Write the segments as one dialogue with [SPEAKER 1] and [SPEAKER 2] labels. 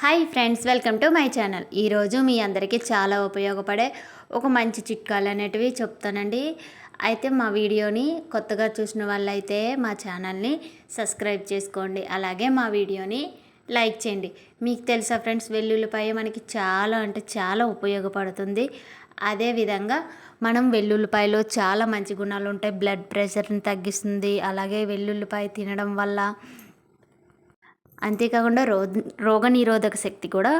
[SPEAKER 1] Hi friends welcome to my channel. ఈరోజు మీ అందరికీ చాలా ఉపయోగపడే ఒక మంచి చిట్కాలు అనేటివి చెప్తానండి. అయితే మా వీడియోని కొత్తగా చూసిన వాళ్ళైతే మా ఛానల్ని సబ్స్క్రైబ్ చేసుకోండి. అలాగే మా వీడియోని లైక్ చేయండి. మీకు తెలుసా ఫ్రెండ్స్ వెల్లుల్లిపాయ మనకి చాలా అంటే చాలా ఉపయోగపడుతుంది. అదేవిధంగా మనం వెల్లుల్లిపాయలో చాలా మంచి గుణాలు ఉంటాయి. బ్లడ్ ప్రెషర్ని తగ్గిస్తుంది. అలాగే వెల్లుల్లిపాయ తినడం వల్ల అంతేకాకుండా రో రోగనిరోధక శక్తి కూడా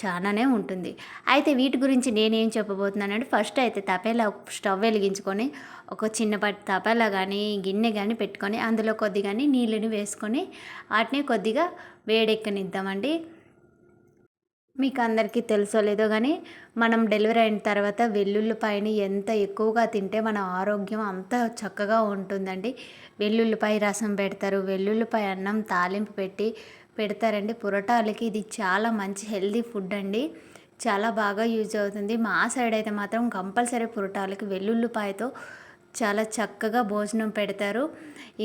[SPEAKER 1] చాలానే ఉంటుంది. అయితే వీటి గురించి నేనేం చెప్పబోతున్నానంటే ఫస్ట్ అయితే తపేలా స్టవ్ వెలిగించుకొని ఒక చిన్నపాటి తపేలా కానీ గిన్నె కానీ పెట్టుకొని అందులో కొద్దిగాని నీళ్ళని వేసుకొని వాటిని కొద్దిగా వేడెక్కనిద్దామండి. మీకు అందరికీ తెలుసో లేదో కానీ మనం డెలివరీ అయిన తర్వాత వెల్లుల్లిపాయని ఎంత ఎక్కువగా తింటే మన ఆరోగ్యం అంత చక్కగా ఉంటుందండి. వెల్లుల్లిపాయ రసం పెడతారు వెల్లుల్లిపాయ అన్నం తాలింపు పెట్టి పెడతారండి. పురటాలకి ఇది చాలా మంచి హెల్దీ ఫుడ్ అండి. చాలా బాగా యూజ్ అవుతుంది. మా సైడ్ అయితే మాత్రం కంపల్సరీ పురటాలకి వెల్లుల్లిపాయతో చాలా చక్కగా భోజనం పెడతారు.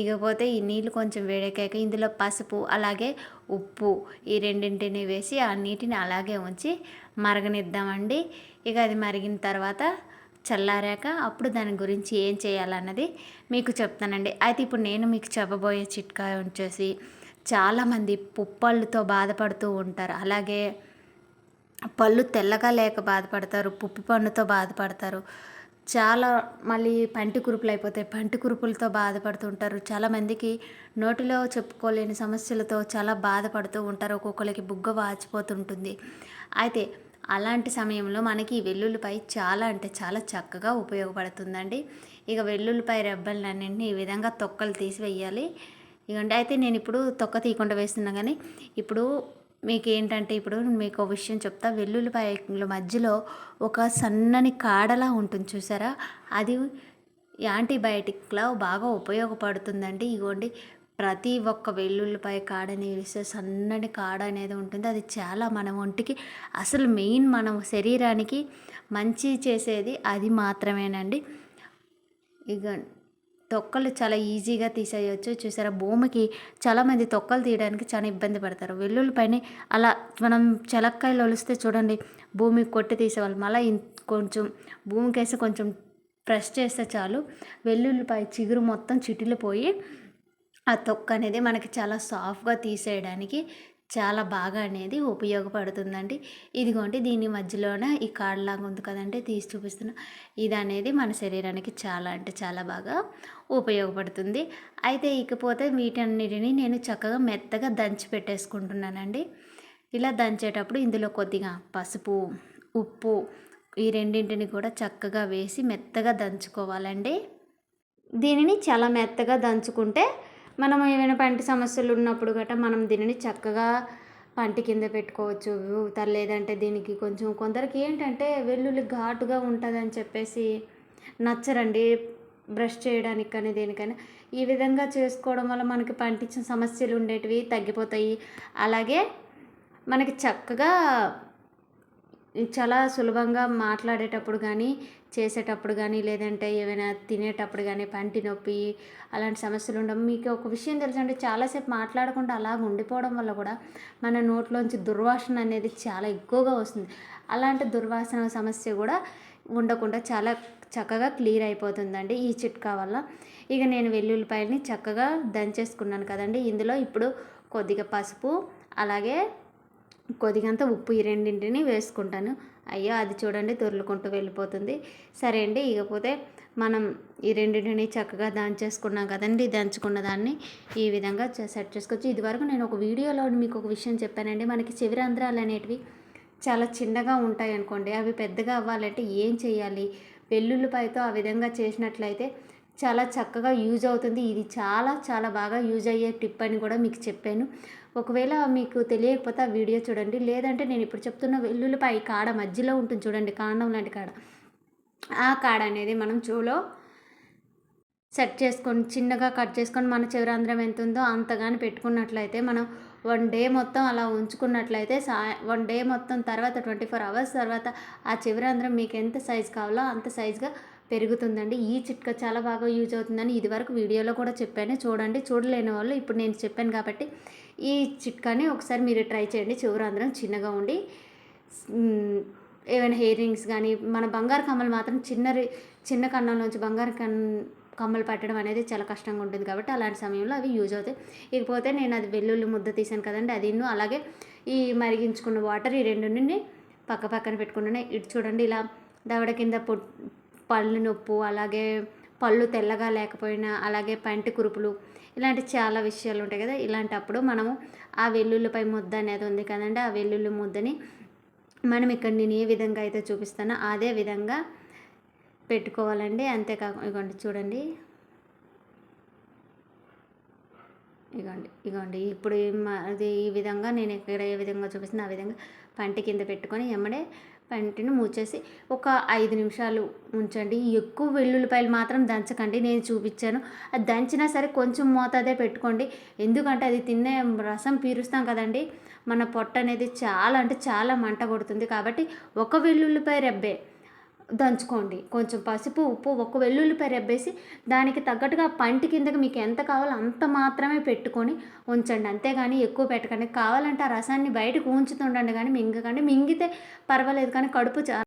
[SPEAKER 1] ఇకపోతే ఈ నీళ్ళు కొంచెం వేడెక్కాక ఇందులో పసుపు అలాగే ఉప్పు ఈ రెండింటిని వేసి ఆ నీటిని అలాగే ఉంచి మరగనిద్దామండి. ఇక అది మరిగిన తర్వాత చల్లారాక అప్పుడు దాని గురించి ఏం చేయాలన్నది మీకు చెప్తానండి. అయితే ఇప్పుడు నేను మీకు చెప్పబోయే చిట్కా వచ్చేసి చాలామంది పుప్పళ్ళుతో బాధపడుతూ ఉంటారు. అలాగే పళ్ళు తెల్లగా లేక బాధపడతారు పుప్పి పన్నుతో బాధపడతారు. చాలా మళ్ళీ పంటి కురుపులు అయిపోతాయి పంటి కురుపులతో బాధపడుతుంటారు. చాలామందికి నోటిలో చెప్పుకోలేని సమస్యలతో చాలా బాధపడుతూ ఉంటారు. ఒక్కొక్కరికి బుగ్గ వాచిపోతుంటుంది. అయితే అలాంటి సమయంలో మనకి వెల్లుల్లిపాయ చాలా అంటే చాలా చక్కగా ఉపయోగపడుతుందండి. ఇక వెల్లుల్లిపాయ రెబ్బలన్నింటినీ ఈ విధంగా తొక్కలు తీసి వేయాలి ఇగండి అయితే నేను ఇప్పుడు తొక్క తీయకుండా వేస్తున్నా కానీ ఇప్పుడు మీకు ఏంటంటే ఇప్పుడు మీకు ఒక విషయం చెప్తా. వెల్లుల్లిపాయల మధ్యలో ఒక సన్నని కాడలా ఉంటుంది చూసారా? అది యాంటీబయాటిక్లా బాగా ఉపయోగపడుతుందండి. ఇగోండి ప్రతి ఒక్క వెల్లుల్లిపాయ కాడని వేస్తే సన్నని కాడ అనేది ఉంటుంది. అది చాలా మన ఒంటికి అసలు మెయిన్ మన శరీరానికి మంచి చేసేది అది మాత్రమేనండి. ఇక తొక్కలు చాలా ఈజీగా తీసేయచ్చు. చూసారా? భూమికి చాలామంది తొక్కలు తీయడానికి చాలా ఇబ్బంది పడతారు. వెల్లుల్లిపైన అలా మనం చెలక్కాయలు ఒలిస్తే చూడండి భూమికి కొట్టి తీసేవాళ్ళు. మళ్ళీ కొంచెం భూమికి వేసి కొంచెం ప్రెస్ చేస్తే చాలు. వెల్లుల్లిపై చిగురు మొత్తం చిటిలిపోయి ఆ తొక్క అనేది మనకి చాలా సాఫ్ట్గా తీసేయడానికి చాలా బాగా అనేది ఉపయోగపడుతుందండి. ఇదిగోండి దీని మధ్యలోనే ఈ కాడలాగా ఉంది కదండి తీసి చూపిస్తున్నా. ఇది అనేది మన శరీరానికి చాలా అంటే చాలా బాగా ఉపయోగపడుతుంది. అయితే ఇకపోతే వీటన్నిటిని నేను చక్కగా మెత్తగా దంచి పెట్టేసుకుంటున్నానండి. ఇలా దంచేటప్పుడు ఇందులో కొద్దిగా పసుపు ఉప్పు ఈ రెండింటిని కూడా చక్కగా వేసి మెత్తగా దంచుకోవాలండి. దీనిని చాలా మెత్తగా దంచుకుంటే మనం ఏమైనా పంటి సమస్యలు ఉన్నప్పుడు గట్రా మనం దీనిని చక్కగా పంటి కింద పెట్టుకోవచ్చు. లేదంటే దీనికి కొంచెం కొందరికి ఏంటంటే వెల్లుల్లి ఘాటుగా ఉంటుందని చెప్పేసి నచ్చరండి బ్రష్ చేయడానికి కానీ దేనికైనా. ఈ విధంగా చేసుకోవడం వల్ల మనకి పంటించిన సమస్యలు ఉండేటివి తగ్గిపోతాయి. అలాగే మనకి చక్కగా చాలా సులభంగా మాట్లాడేటప్పుడు కానీ చేసేటప్పుడు కానీ లేదంటే ఏమైనా తినేటప్పుడు కానీ పంటి నొప్పి అలాంటి సమస్యలు ఉండవు. మీకు ఒక విషయం తెలుసంటే చాలాసేపు మాట్లాడకుండా అలాగ ఉండిపోవడం వల్ల కూడా మన నోట్లోంచి దుర్వాసన అనేది చాలా ఎక్కువగా వస్తుంది. అలాంటి దుర్వాసన సమస్య కూడా ఉండకుండా చాలా చక్కగా క్లియర్ అయిపోతుందండి ఈ చిట్కా వల్ల. ఇక నేను వెల్లుల్లిపాయలని చక్కగా దంచేసుకున్నాను కదండి. ఇందులో ఇప్పుడు కొద్దిగా పసుపు అలాగే కొద్దిగంత ఉప్పు ఈ రెండింటిని వేసుకుంటాను. అయ్యో అది చూడండి దొర్లుకుంటూ వెళ్ళిపోతుంది. సరే అండి ఇకపోతే మనం ఈ రెండింటిని చక్కగా దంచేసుకున్నాం కదండి. దంచుకున్న దాన్ని ఈ విధంగా సెట్ చేసుకోవచ్చు ఇదివరకు నేను ఒక వీడియోలో మీకు ఒక విషయం చెప్పానండి. మనకి చివరంధ్రాలు అనేటివి చాలా చిన్నగా ఉంటాయి అనుకోండి. అవి పెద్దగా అవ్వాలంటే ఏం చేయాలి? వెల్లుల్లిపాయతో ఆ విధంగా చేసినట్లయితే చాలా చక్కగా యూజ్ అవుతుంది. ఇది చాలా చాలా బాగా యూజ్ అయ్యే టిప్ అని కూడా మీకు చెప్పాను. ఒకవేళ మీకు తెలియకపోతే ఆ వీడియో చూడండి. లేదంటే నేను ఇప్పుడు చెప్తున్న వెల్లుల్లిపాయ కాడ మధ్యలో ఉంటుంది చూడండి కాండం లాంటి కాడ. ఆ కాడ అనేది మనం చూలో సెట్ చేసుకొని చిన్నగా కట్ చేసుకొని మన చివరాంధ్రం ఎంత ఉందో అంతగాని పెట్టుకున్నట్లయితే మనం వన్ డే మొత్తం అలా ఉంచుకున్నట్లయితే సా వన్ డే మొత్తం తర్వాత ట్వంటీ ఫోర్ అవర్స్ తర్వాత ఆ చివరాంధ్రం మీకు ఎంత సైజు కావాలో అంత సైజుగా పెరుగుతుందండి. ఈ చిట్కా చాలా బాగా యూజ్ అవుతుందని ఇదివరకు వీడియోలో కూడా చెప్పాను. చూడండి చూడలేని వాళ్ళు ఇప్పుడు నేను చెప్పాను కాబట్టి ఈ చిట్కాని ఒకసారి మీరు ట్రై చేయండి. చివరి అందరం చిన్నగా ఉండి ఏవైనా ఏమైనా హెయిర్ రింగ్స్ కానీ మన బంగారు కమ్మలు మాత్రం చిన్న రి- చిన్న కన్నంలోంచి బంగారు కన్ కమ్మలు పట్టడం అనేది చాలా కష్టంగా ఉంటుంది కాబట్టి అలాంటి సమయంలో అవి యూజ్ అవుతాయి. ఇకపోతే నేను అది వెల్లుల్లి ముద్ద తీసాను కదండి అది ఇన్ను అలాగే ఈ మరిగించుకున్న వాటర్ ఈ రెండుని పక్క పక్కన పెట్టుకున్నాను. ఇటు చూడండి ఇలా దవడ కింద పొ పళ్ళు నొప్పు అలాగే పళ్ళు తెల్లగా లేకపోయినా అలాగే పంటి కురుపులు ఇలాంటి చాలా విషయాలు ఉంటాయి కదా. ఇలాంటప్పుడు మనము ఆ వెల్లుల్లిపై ముద్ద అనేది ఉంది కదండి. ఆ వెల్లుల్లి ముద్దని మనం ఇక్కడ నేను ఏ విధంగా అయితే చూపిస్తానో అదే విధంగా పెట్టుకోవాలండి. అంతేకాకుండా ఇగోండి చూడండి. ఇగోండి ఇగోండి. ఇప్పుడు అది ఈ విధంగా నేను ఇక్కడ ఏ విధంగా చూపిస్తున్నా ఆ విధంగా పంటి కింద పెట్టుకొని ఎమ్మడే పంటిని మూచేసి ఒక ఐదు నిమిషాలు ఉంచండి. ఎక్కువ వెల్లుల్లిపాయలు మాత్రం దంచకండి. నేను చూపించాను. అది దంచినా సరే కొంచెం మోతాదే పెట్టుకోండి. ఎందుకంటే అది తినే రసం పీరుస్తాం కదండి. మన పొట్ట అనేది చాలా అంటే చాలా మంట కొడుతుంది కాబట్టి ఒక వెల్లుల్లిపాయ రెబ్బే. దంచుకోండి. కొంచెం పసుపు ఉప్పు ఒక వెల్లుల్లిపాయ రెబ్బేసి దానికి తగ్గట్టుగా పంటి కిందకి మీకు ఎంత కావాలో అంత మాత్రమే పెట్టుకొని ఉంచండి. అంతేగాని ఎక్కువ పెట్టకండి. కావాలంటే ఆ రసాన్ని బయటకు ఉంచుతుండండి కానీ మింగకండి. మింగితే పర్వాలేదు. కానీ కడుపు చా